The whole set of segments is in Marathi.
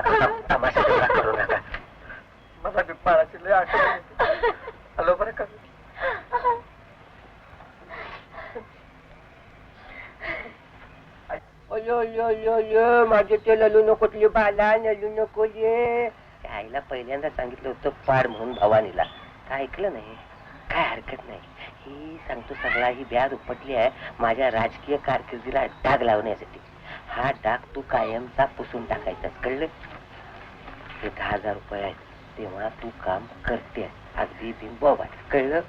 नका तमाशा करू नका. मला लय आठवण येते. बरं का? अयो यो यो यो माझे ते ललू नको तुझे बाला ललू नको ये. आईला पहिल्यांदा सांगितलं होतं पाड म्हणून भवानीला. काय ऐकलं नाही? काय हरकत नाही? ही सांगतो सगळा ही ब्याज उपटली आहे माझ्या राजकीय कारकिर्दीला डाग लावण्यासाठी. हा डाग तू कायमचा पुसून टाकायचा कळलं? हे दहा हजार रुपये आहेत. तेव्हा तू काम करते अगदी बिनबोबाट कळलं?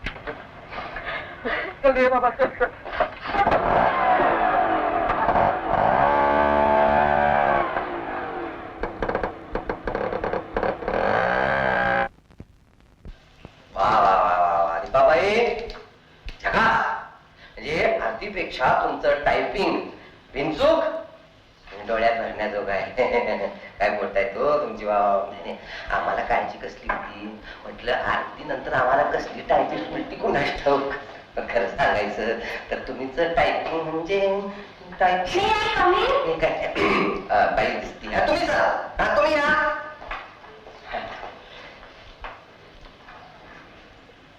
बाबा आहे काय बोलताय तो? तुमची बाबा नाही. आम्हाला काळजी कसली होती? म्हटलं आरती नंतर आम्हाला कसली टायपिंग मिळते कोणाच ठाऊक? खरं सांगायचं तर तुम्हीच टायपिंग म्हणजे टायपिंग काय? बाई दिसती हा तुम्ही हा तुम्ही या.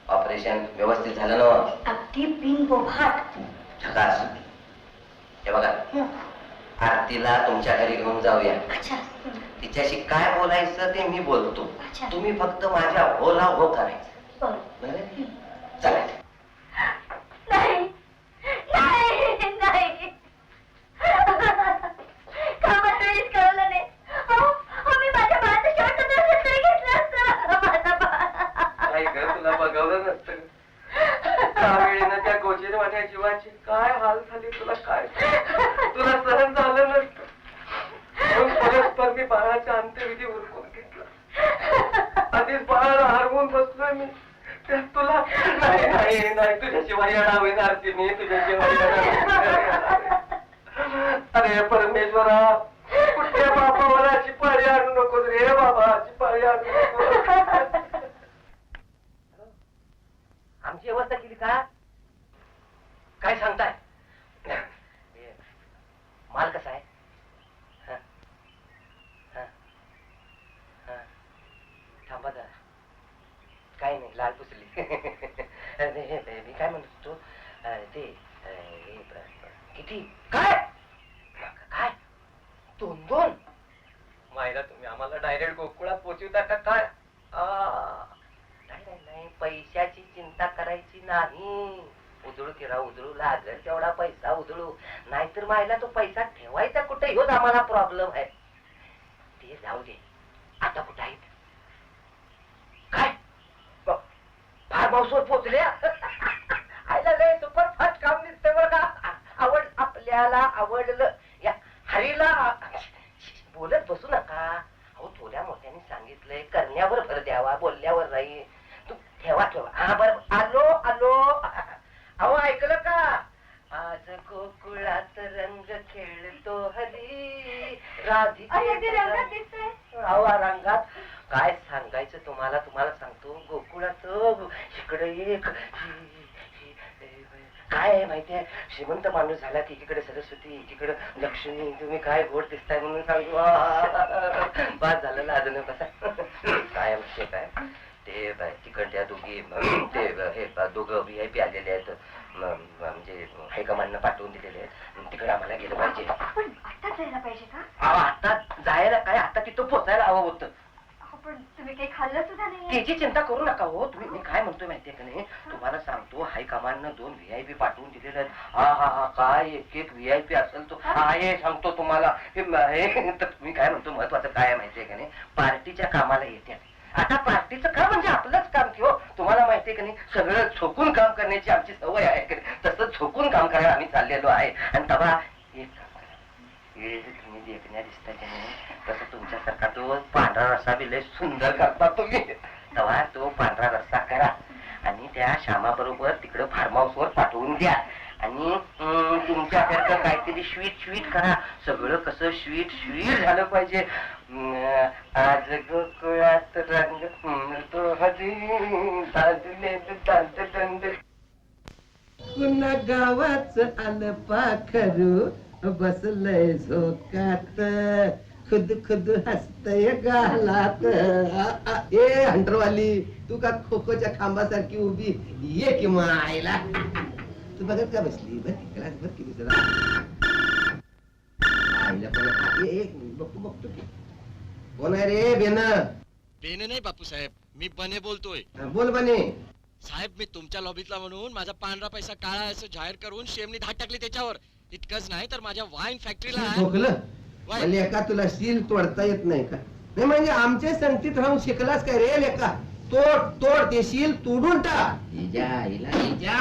ऑपरेशन व्यवस्थित झालं ना अगदी बिनबोभाट झकास हे बघा. आरतीला तुमच्या घरी घेऊन जाऊया. अच्छा. तिच्याशी काय बोलायचं ते मी बोलतो. तुम्ही फक्त माझ्या होला हो करायचं बरं. बरं चला नाही नाही नाही का मला वेळीच कळवलं नाही अहो, अहो, मी माझ्या बाळाचं शर्ट तसंच तरी घेतलं असतं माझा बाळ. आई ग तुला बघवलं नसतं त्यावेळेनं त्या गोजीर माझ्या जीवाची काय हाल झाली तुला काय तुला सहन झालं नसतं. म्हणून परस्पर मी बाळाच्या अंत्यविधी उरकून घेतला. आधीच बाळाला हरवून बसलोय मी. त्यात तुला नाही नाही नाही तुझ्याशिवाय येणार येणार ती मी तुझ्याशिवाय अरे परमेश्वरा कुठल्या बापावर अशी पाळी आणू नको रे बाबा अशी पाळी आणू नको आमची अवस्था केली का काय सांगताय हे, माल कसा आहे हा? हा? हा. थांबा जरा काय नाही लाल पुसली अरे, हे, हे, मी काय म्हणत होतो अं, ते अं, हे, ब- ब- किती काय काय दोन दोन मायला तुम्ही आम्हाला डायरेक्ट गोकुळात पोचवता का काय आ, नाही नाही नाही पैशाची चिंता करायची नाही. उधळू किरा उधळू. लागेल तेवढा पैसा उधळू. नाहीतर मायला तो पैसा ठेवायचा कुठे? ह्योच आम्हाला प्रॉब्लेम आहे. ते जाऊ दे. आता कुठं आहेत? काय? फार हाऊसवर पोचल्या? आयला लय सुपर फास्ट काम दिसतंय बरं का? आवड आपल्याला आवडलं या हरीला बोलत बसू नका अहो थोड्या मोठ्याने सांगितलंय करण्यावर भर द्यावा बोलल्यावर नाही तू ठेवा ठेवा हा बर आलो आलो अहो ऐकलं का आज गोकुळात रंग खेळतो हरी राधिके अरे, ते रंगात रंगात. काय सांगायचं तुम्हाला? तुम्हाला सांगतो गोकुळात इकडे एक काय आहे माहितीये श्रीमंत माणूस झाला की एकीकडे सरस्वती एकीकडे लक्ष्मी. तुम्ही काय गोड दिसताय म्हणून सांगतो आह, बाद झालं ना अजून कसा काय माहितीये काय? ते ब- तिकडच्या दोघी अं, ते हे दोघं व्ही आय पी आलेले आहेत. म्हणजे हायकमांडनं पाठवून दिलेले आहेत. तिकडे आम्हाला गेलं पाहिजे. आपण आत्ताच जायला पाहिजे का? अहो, आता जायला काय? आता तिथं पोचायला हवं होतं. अहो, पण तुम्ही काही खाल्लं सुद्धा नाही त्याची चिंता करू नका हो. तुम्ही मी काय म्हणतोय माहितीये का नाही? तुम्हाला सांगतो हायकमांडनं दोन व्ही आय पी पाठवून दिलेले आहेत. हा हा हा काय एक एक व्ही आय पी असेल तो. हा. हे सांगतो तुम्हाला. हे म- हे तर तुम्ही काय म्हणतो? महत्वाचं काय आहे माहितीये का नाही? पार्टीच्या कामाला येतात आता पार्टीचं काम म्हणजे आपलंच काम किंवा हो. तुम्हाला माहितीये का नाही सगळं झोकून काम करण्याची आमची सवय आहे का तसं झोकून काम करायला आम्ही चाललेलो आहे. आणि तेव्हा एक काम करा. हे तुम्ही देखण्या दिसता की नाही तसं तुमच्यासारखा तो पांढरा रस्सा बी लय सुंदर करता तुम्ही. तेव्हा तो पांढरा रस्सा करा. आणि त्या श्यामाबरोबर तिकडं फार्म हाऊसवर पाठवून द्या आणि तुमच्यासारखं काहीतरी स्वीट स्वीट करा. सगळं कसं स्वीट स्वीट झालं पाहिजे. आज गोकुळात रंग तो हरी पुन्हा गावाच आलं पाखरू. बसलय झोकात खुद खुद हसतय गालात. ए हंटरवाली तू का खोखोच्या खांबासारखी उभी? ये कि मग तू बघत का बसली? बर बघतो बघतो की. कोण आहे रे बेन? बेने नाही बापू साहेब. मी बने बोलतोय. बोल बने. साहेब मी तुमच्या लॉबीतला म्हणून माझा पांढरा पैसा काळा असं जाहीर करून शेमनी धाड टाकली त्याच्यावर. इतकंच नाही तर माझ्या वाईन फॅक्टरीला लेका तुला शील तोडता येत नाही का? नाही म्हणजे आमच्या संगतीत राहून शिकलास काय रे लेका? तोड तोड ते शील तोडून टाक. इजा इला इजा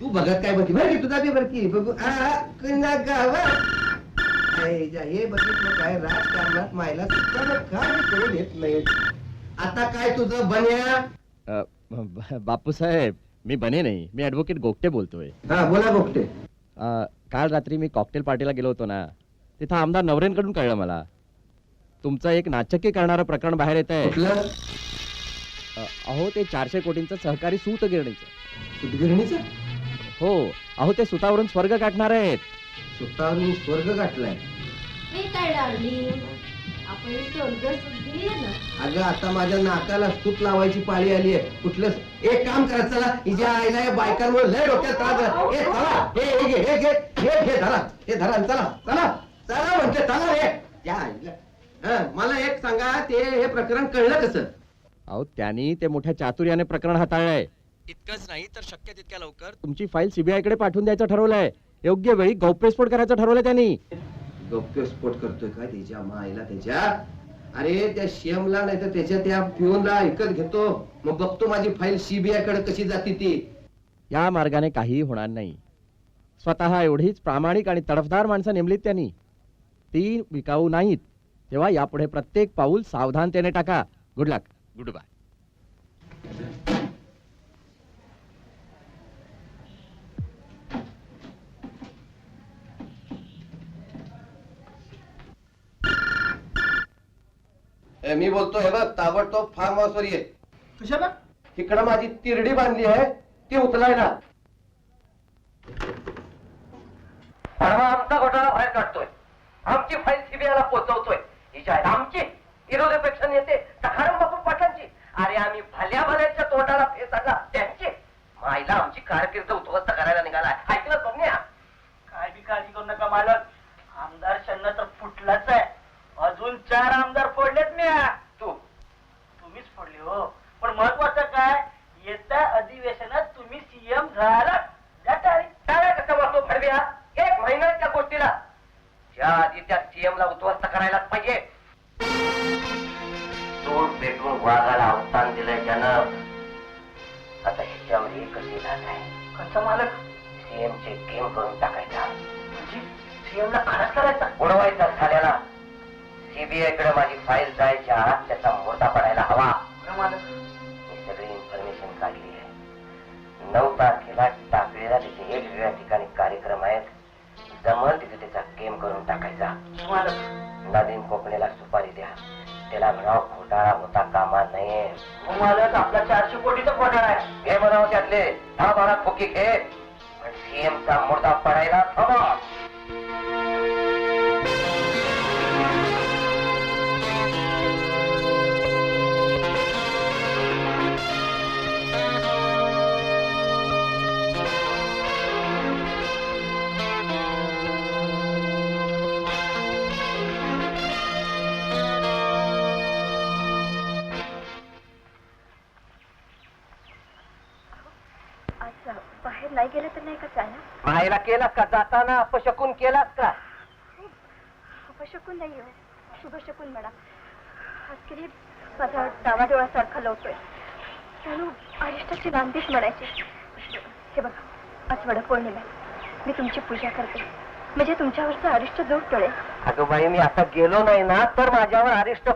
तू बघत काय बघी? बरं की तुझा बी बरं की. बघू. आ, कुणा हे बघितलं काय? राजकारणात मायला सुद्धा बघ काय करून येत नाही. आता काय तुझं बन्या? अ, ब- बापूसाहेब मी बने नाही. मी ऍडव्होकेट गोगटे बोलतोय. हा बोला गोपटे अ, काल रात्री मी कॉकटेल पार्टीला गेलो होतो ना. तिथं आमदार नवरेंकडून कळलं मला. तुमचं एक नाचक्की करणारं प्रकरण बाहेर येत आहे कुठलं अहो ते चारशे कोटींचं सहकारी सूत गिरणीचं उदगिरणीचं हो अहो ते सुतावरून स्वर्ग गाठणार आहेत. स्वतःवर मी स्वर्ग गाठलाय. मी काय डार्लिंग आपण स्वर्ग सुद्धी ना. अगं आता माझ्या नाकाला सूत लावायची पाळी आली आहे कुठलं एक काम करा चला. हिच्या आईला या बायकांमुळे लय डोक्यात त्रास आहे. ए चला. हे हे घे हे घे हे घे धरा. हे धरा आणि चला. चला. चला म्हणते चला रे. या आईला. हं, मला एक सांगा ते हे प्रकरण कळलं कसं? अहो त्यांनी ते मोठ्या चातुर्याने प्रकरण हाताळलंय. इतकंच नाही तर शक्य तितक्या लवकर. तुमची फाईल सीबीआयकडे पाठवून द्यायचं ठरवलंय. योग्य वेळी गौप्यस्फोट करायचं ठरवलंय त्यांनी. गौप्यस्फोट करतोय का त्याच्या माईला त्याच्या? अरे त्या शेमला नाही तर त्याच्या त्या पिऊनला ऐकत घेतो. मग बघतो माझी फाईल सीबीआयकडे कशी जाती ती. या मार्गाने काहीही होणार नाही. स्वतः एवढीच प्रामाणिक आणि तडफदार माणसं नेमलीत त्यांनी. ती विकाऊ नाहीत. तेव्हा यापुढे प्रत्येक पाऊल सावधानतेने टाका. गुड लक गुड बाय ए, मी बोलतो हे बघ ताबडतोब फार्म हाऊसवर ये. कशाला? इकडं माझी तिरडी बांधली आहे ती उचलायला. परवा आमचा घोटाळा बाहेर काढतोय. आमची फाईल सीबीआयला पोहोचवतोय हिच्या आहेत आमची. विरोधीपेक्षा नेते सखाराम बापू पाटलांची. अरे आम्ही भल्या भल्याच्या तोंडाला फेसायला त्यांचे. माईला आमची कारकीर्द उद्ध्वस्त करायला निघालाय. ऐकलं सोमन्या काय बी काळजी करू नका मालक. आमदार शन्न तर फुटलाच आहे. अजून चार आमदार वाघाला अवसान दिलंय त्यानं. आता ह्याच्यावर एकच इलाज आहे. कसं मालक सीएम चे गेम करून टाकायचा. म्हणजे सीएम ला खराच करायचा? उडवायचा झाल्याला सीबीआयकडे माझी फाईल जायच्या आत त्याचा मुर्दा पडायला हवा. मालक. मी सगळी इन्फॉर्मेशन काढली आहे. नऊ तारखेला टाकळीला तिथे वेगवेगळ्या ठिकाणी कार्यक्रम आहेत. जमल तिथे त्याचा गेम करून टाकायचा. मालक. नवीन कोकणीला सुपारी द्या. त्याला म्हणावं म्हणावं दहा बारा खोकी घे पण सीएमचा मुर्दा पडायला हवा गेलं तर नाही का चालणार? मायला केलास का? जाताना अपशकून केलास का? शुभशकून नाही हो. शुभशकून म्हणा. आजकरी माझा डावा लवतोय. जणू अरिष्टाची नांदीच म्हणायची. हे बघा आज वडपौर्णिमा आहे. मी तुमची पूजा करते. म्हणजे तुमच्यावरचं अरिष्ट दूर टळेल अगं बाई मी आता गेलो नाही ना तर माझ्यावर अरिष्ट